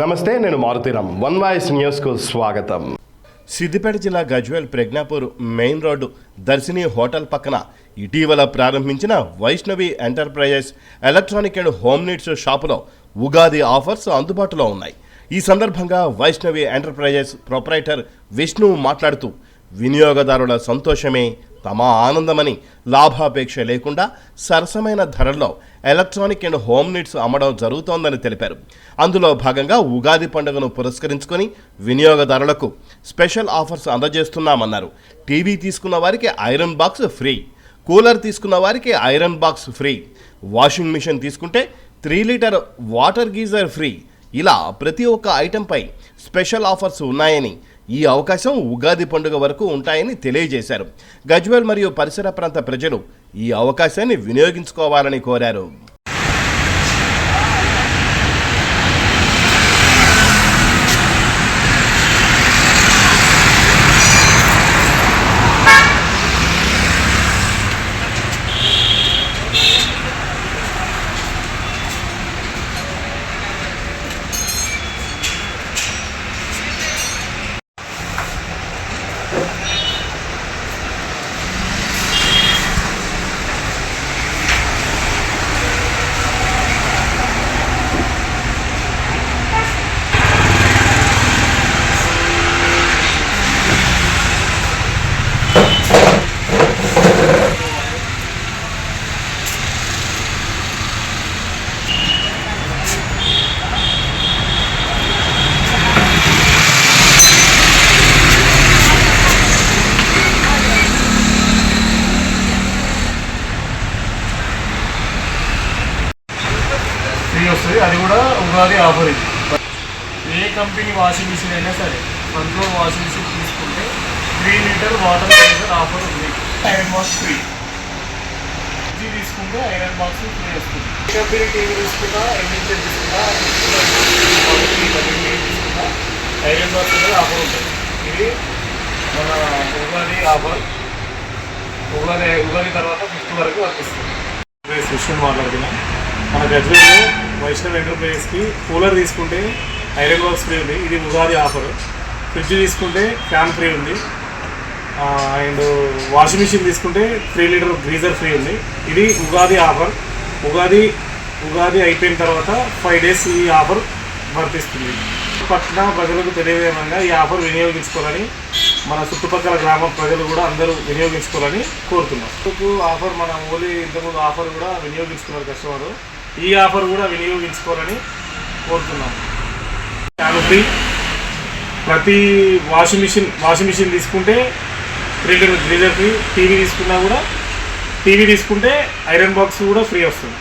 నమస్తే నేను Maruthi Ram one voice న్యూస్కు స్వాగతం. సిద్దిపేట జిల్లా Gajwel Pragnapur main road Darshini hotel పక్కన ఇటీవల ప్రారంభించిన Vaishnavi enterprises electronic and home needs షాపులో ఉగాది ఆఫర్స్ అందుబాటులో ఉన్నాయి. ఈ సందర్భంగా వైష్ణవి ఎంటర్ప్రైజెస్ ప్రొపరైటర్ విష్ణు మాట్లాడుతూ వినియోగదారుల సంతోషమే తమ ఆనందమని లాభాపేక్ష లేకుండా సరసమైన ధరల్లో ఎలక్ట్రానిక్ అండ్ హోమ్ నీడ్స్ అమ్మడం జరుగుతోందని తెలిపారు. అందులో భాగంగా ఉగాది పండుగను పురస్కరించుకొని వినియోగదారులకు స్పెషల్ ఆఫర్స్ అందజేస్తున్నామన్నారు. టీవీ తీసుకున్న వారికి ఐరన్ బాక్స్ ఫ్రీ కూలర్ తీసుకున్న వారికి iron box free washing machine తీసుకుంటే three litre water geyser free. ఇలా ప్రతి ఒక్క ఐటెంపై స్పెషల్ ఆఫర్స్ ఉన్నాయని ఈ అవకాశం ఉగాది పండుగ వరకు ఉంటాయని తెలియజేశారు. గజ్వేల్ మరియు పరిసర ప్రాంత ప్రజలు ఈ అవకాశాన్ని వినియోగించుకోవాలని కోరారు ఫ్రీ వస్తుంది అది ఉన్నది ఆఫర్ ఇది. ఏ కంపెనీ వాషింగ్ మిషన్ అయినా సరే కంట్రోల్ వాషింగ్ మిషన్ తీసుకుంటే three litre water geyser offer ఉంది. ఐరన్ బాక్స్ ఫ్రీ ఇది తీసుకుంటే ఐరన్ బాక్స్ ఫ్రీ వస్తుంది. ఏ కంపెనీ టీవీ తీసుకున్నా ఎన్నించర్ తీసుకున్నా తీసుకున్నా ఐరన్ బాక్స్ అనేది ఆఫర్ ఉంటుంది. ఇది మన ఉగాది ఆఫర్. ఉగాది ఉగాది తర్వాత ఫిఫ్త్ వరకు వర్తిస్తుంది. విషయం మాట్లాడుతున్నాం. మన గజ్వేల్లో వైష్ణవ్ ఎంటర్ప్రైజెస్కి కూలర్ తీసుకుంటే ఐరన్ బాక్స్ ఫ్రీ ఉంది. ఇది ఉగాది ఆఫర్. ఫ్రిడ్జ్ తీసుకుంటే ఫ్యాన్ ఫ్రీ ఉంది. అండ్ వాషింగ్ మిషన్ తీసుకుంటే త్రీ లీటర్ గ్రీజర్ ఫ్రీ ఉంది. ఇది ఉగాది ఆఫర్. ఉగాది ఉగాది అయిపోయిన తర్వాత ఫైవ్ డేస్ ఈ ఆఫర్ వర్తిస్తుంది. పట్టణ ప్రజలకు తెలియజేయమంగా ఈ ఆఫర్ వినియోగించుకోవాలని మన చుట్టుపక్కల గ్రామ ప్రజలు కూడా అందరూ వినియోగించుకోవాలని కోరుతున్నాం. ఆఫర్ మన ఓలీ ఇంతకుముందు ఆఫర్ కూడా వినియోగించుకున్నారు కస్టమర్. ఈ ఆఫర్ కూడా వినియోగించుకోవాలని కోరుతున్నాం. ఫ్యాన్ ఫ్రీ ప్రతి వాషింగ్ మిషన్ వాషింగ్ మిషన్ తీసుకుంటే త్రీ గ్రీజర్ ఫ్రీ టీవీ తీసుకున్నా కూడా టీవీ తీసుకుంటే ఐరన్ బాక్స్ కూడా ఫ్రీ వస్తుంది.